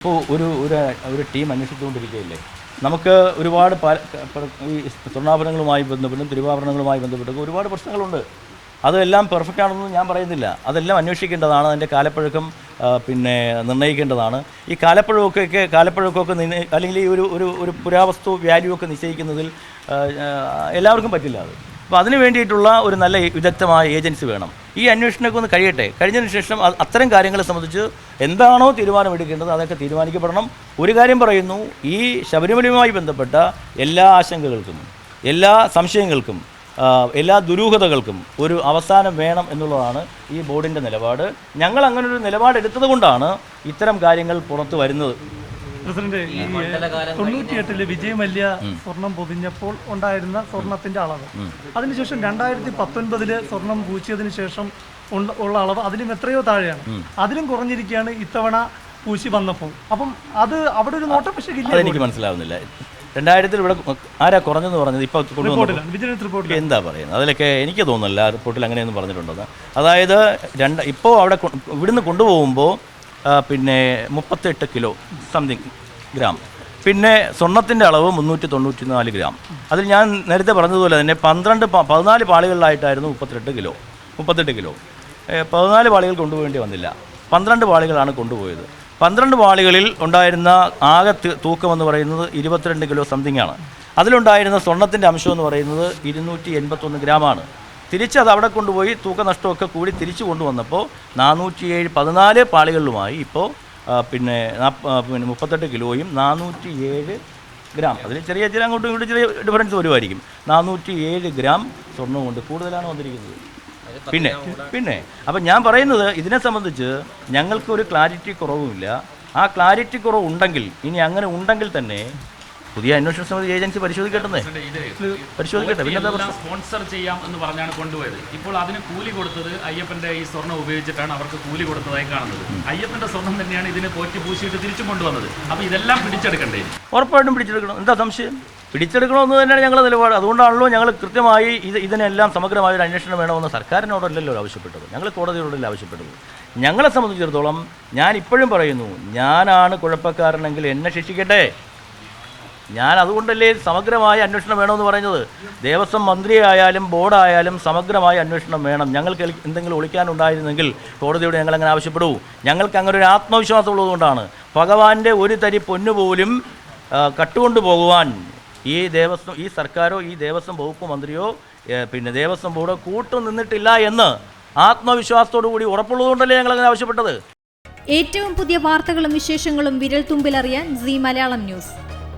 ഇപ്പോൾ ഒരു ഒരു ഒരു ടീം അന്വേഷിച്ചുകൊണ്ടിരിക്കുകയില്ലേ? നമുക്ക് ഒരുപാട് ഈ സ്വർണാഭരണങ്ങളുമായി ബന്ധപ്പെട്ടും തിരുവാഭരണങ്ങളുമായി ബന്ധപ്പെട്ടും ഒരുപാട് പ്രശ്നങ്ങളുണ്ട്. അതെല്ലാം പെർഫെക്റ്റ് ആണെന്ന് ഞാൻ പറയുന്നില്ല. അതെല്ലാം അന്വേഷിക്കേണ്ടതാണ്. അതിന്റെ കാലപ്പഴക്കം പിന്നെ നിർണയിക്കേണ്ടതാണ്. ഈ കാലപ്പഴക്കമൊക്കെ നിന്ന് അല്ലെങ്കിൽ ഈ ഒരു ഒരു ഒരു പുരാവസ്തു വാല്യൂ ഒക്കെ നിശ്ചയിക്കുന്നതിൽ എല്ലാവർക്കും പറ്റില്ല അത്. അപ്പോൾ അതിന് വേണ്ടിയിട്ടുള്ള ഒരു നല്ല വിദഗ്ധമായ ഏജൻസി വേണം. ഈ അന്വേഷണമൊക്കെ ഒന്ന് കഴിയട്ടെ. കഴിഞ്ഞതിന് ശേഷം അത്തരം കാര്യങ്ങളെ സംബന്ധിച്ച് എന്താണോ തീരുമാനമെടുക്കേണ്ടത് അതൊക്കെ തീരുമാനിക്കപ്പെടണം. ഒരു കാര്യം പറയുന്നു ഈ ശബരിമലയുമായി ബന്ധപ്പെട്ട എല്ലാ ആശങ്കകൾക്കും എല്ലാ സംശയങ്ങൾക്കും എല്ലാ ദുരൂഹതകൾക്കും ഒരു അവസാനം വേണം എന്നുള്ളതാണ് ഈ ബോർഡിന്റെ നിലപാട്. ഞങ്ങൾ അങ്ങനൊരു ഒരു നിലപാട് എടുത്തത് കൊണ്ടാണ് ഇത്തരം കാര്യങ്ങൾ പുറത്തു വരുന്നത്. പ്രസിഡന്റ് ഈ തൊണ്ണൂറ്റിയെട്ടിൽ വിജയ് മല്യ സ്വർണം പൊതിഞ്ഞപ്പോൾ ഉണ്ടായിരുന്ന സ്വർണത്തിന്റെ അളവ്. അതിനുശേഷം രണ്ടായിരത്തി പത്തൊൻപതിൽ സ്വർണം പൂച്ചിയതിനു ശേഷം ഉള്ള- അളവ് അതിലും എത്രയോ താഴെയാണ്. അതിലും കുറഞ്ഞിരിക്കുകയാണ് ഇത്തവണ പൂശി വന്നപ്പോൾ. അപ്പം അത് അവിടെ ഒരു നോട്ടം പക്ഷേ ഇല്ല. എനിക്ക് മനസ്സിലാവുന്നില്ല. രണ്ടായിരത്തിൽ ഇവിടെ ആരാ കുറഞ്ഞെന്ന് പറഞ്ഞത്? ഇപ്പോൾ കൊണ്ടുവന്നു റിപ്പോർട്ടിലാണ്. വിജിലൻസ് റിപ്പോർട്ടിൽ എന്താ പറയുന്നത്? അതിലൊക്കെ എനിക്ക് തോന്നുന്നില്ല ആ റിപ്പോർട്ടിൽ അങ്ങനെയൊന്നും പറഞ്ഞിട്ടുണ്ടെന്ന്. അതായത് രണ്ട് ഇപ്പോൾ അവിടെ ഇവിടുന്ന് കൊണ്ടുപോകുമ്പോൾ പിന്നെ മുപ്പത്തെട്ട് കിലോ സംതിങ് ഗ്രാം പിന്നെ സ്വർണത്തിന്റെ അളവ് മുന്നൂറ്റി തൊണ്ണൂറ്റി നാല് ഗ്രാം അതിൽ ഞാൻ നേരത്തെ പറഞ്ഞതുപോലെ തന്നെ പന്ത്രണ്ട് പതിനാല് പാളികളിലായിട്ടായിരുന്നു മുപ്പത്തെട്ട് കിലോ മുപ്പത്തെട്ട് കിലോ. പതിനാല് പാളികൾ കൊണ്ടുപോകേണ്ടി വന്നില്ല. പന്ത്രണ്ട് പാളികളാണ് കൊണ്ടുപോയത്. പന്ത്രണ്ട് പാളികളിൽ ഉണ്ടായിരുന്ന ആകെ തൂക്കമെന്ന് പറയുന്നത് ഇരുപത്തിരണ്ട് കിലോ സംതിങ് ആണ്. അതിലുണ്ടായിരുന്ന സ്വർണത്തിന്റെ അംശം എന്ന് പറയുന്നത് ഇരുന്നൂറ്റി എൺപത്തൊന്ന് ഗ്രാമാണ് തിരിച്ച് അത് അവിടെ കൊണ്ടുപോയി തൂക്കനഷ്ടമൊക്കെ കൂടി തിരിച്ചു കൊണ്ടുവന്നപ്പോൾ നാനൂറ്റി ഏഴ് പതിനാല് പാളികളിലുമായി ഇപ്പോൾ പിന്നെ പിന്നെ മുപ്പത്തെട്ട് കിലോയും നാനൂറ്റി ഏഴ് ഗ്രാം. അതിൽ ചെറിയ ചെറിയ അങ്ങോട്ടും ഇങ്ങോട്ടും ചെറിയ ഡിഫറൻസ് വരുമായിരിക്കും. നാനൂറ്റി ഏഴ് ഗ്രാം സ്വർണം കൊണ്ട് കൂടുതലാണ് വന്നിരിക്കുന്നത്. പിന്നെ പിന്നെ അപ്പം ഞാൻ പറയുന്നത് ഇതിനെ സംബന്ധിച്ച് ഞങ്ങൾക്കൊരു ക്ലാരിറ്റി കുറവുമില്ല. ആ ക്ലാരിറ്റി കുറവ് ഉണ്ടെങ്കിൽ ഇനി അങ്ങനെ ഉണ്ടെങ്കിൽ തന്നെ പുതിയ അന്വേഷണ സമിതി ഏജൻസി പരിശോധിക്കട്ടെ പരിശോധിക്കട്ടെ. പിന്നെ സ്പോൺസർ ചെയ്യാം എന്ന് പറഞ്ഞാണ് കൊണ്ടുപോയത്. ഇപ്പോൾ അതിന് കൂലി കൊടുത്തത് അയ്യപ്പന്റെ ഈ സ്വർണം ഉപയോഗിച്ചിട്ടാണ് അവർക്ക് കൂലി കൊടുത്തതായി കാണുന്നത്. അയ്യപ്പന്റെ സ്വർണം തന്നെയാണ് ഇതിന് പോറ്റി പൂശിയിട്ട് തിരിച്ചു കൊണ്ടുവന്നത്. അപ്പൊ ഇതെല്ലാം പിടിച്ചെടുക്കണ്ടേ ഉറപ്പായിട്ടും പിടിച്ചെടുക്കണം. എന്താ സംശയം? പിടിച്ചെടുക്കണമെന്ന് തന്നെയാണ് ഞങ്ങളുടെ നിലപാട്. അതുകൊണ്ടാണല്ലോ ഞങ്ങൾ കൃത്യമായി ഇത് ഇതിനെല്ലാം സമഗ്രമായ ഒരു അന്വേഷണം വേണമെന്ന് സർക്കാരിനോടല്ലല്ലോ ആവശ്യപ്പെട്ടത്. ഞങ്ങൾ കോടതിയോടല്ല ആവശ്യപ്പെട്ടത്. ഞങ്ങളെ സംബന്ധിച്ചിടത്തോളം ഞാൻ ഇപ്പോഴും പറയുന്നു ഞാനാണ് കുഴപ്പക്കാരനെങ്കിൽ എന്നെ ശിക്ഷിക്കട്ടെ. ഞാൻ അതുകൊണ്ടല്ലേ സമഗ്രമായ അന്വേഷണം വേണമെന്ന് പറയുന്നത്? ദേവസ്വം മന്ത്രിയായാലും ബോർഡായാലും സമഗ്രമായ അന്വേഷണം വേണം. ഞങ്ങൾക്ക് എന്തെങ്കിലും ഒളിക്കാനുണ്ടായിരുന്നെങ്കിൽ കോടതിയോട് ഞങ്ങൾ അങ്ങനെ ആവശ്യപ്പെടൂ ഞങ്ങൾക്ക് അങ്ങനെ ഒരു ആത്മവിശ്വാസം ഉള്ളതുകൊണ്ടാണ്. ഭഗവാന്റെ ഒരു തരി പൊന്നുപോലും കട്ടുകൊണ്ടു പോകുവാൻ ഈ ദേവസ്വം ഈ സർക്കാരോ ഈ ദേവസ്വം വകുപ്പ് മന്ത്രിയോ പിന്നെ ദേവസ്വം ബോർഡോ കൂട്ടു നിന്നിട്ടില്ല എന്ന് ആത്മവിശ്വാസത്തോടു കൂടി ഉറപ്പുള്ളതുകൊണ്ടല്ലേ ഞങ്ങൾ അങ്ങനെ ആവശ്യപ്പെട്ടത്? ഏറ്റവും പുതിയ വാർത്തകളും വിശേഷങ്ങളും വിരൽ തുമ്പിലറിയാൻ സി മലയാളം ന്യൂസ്.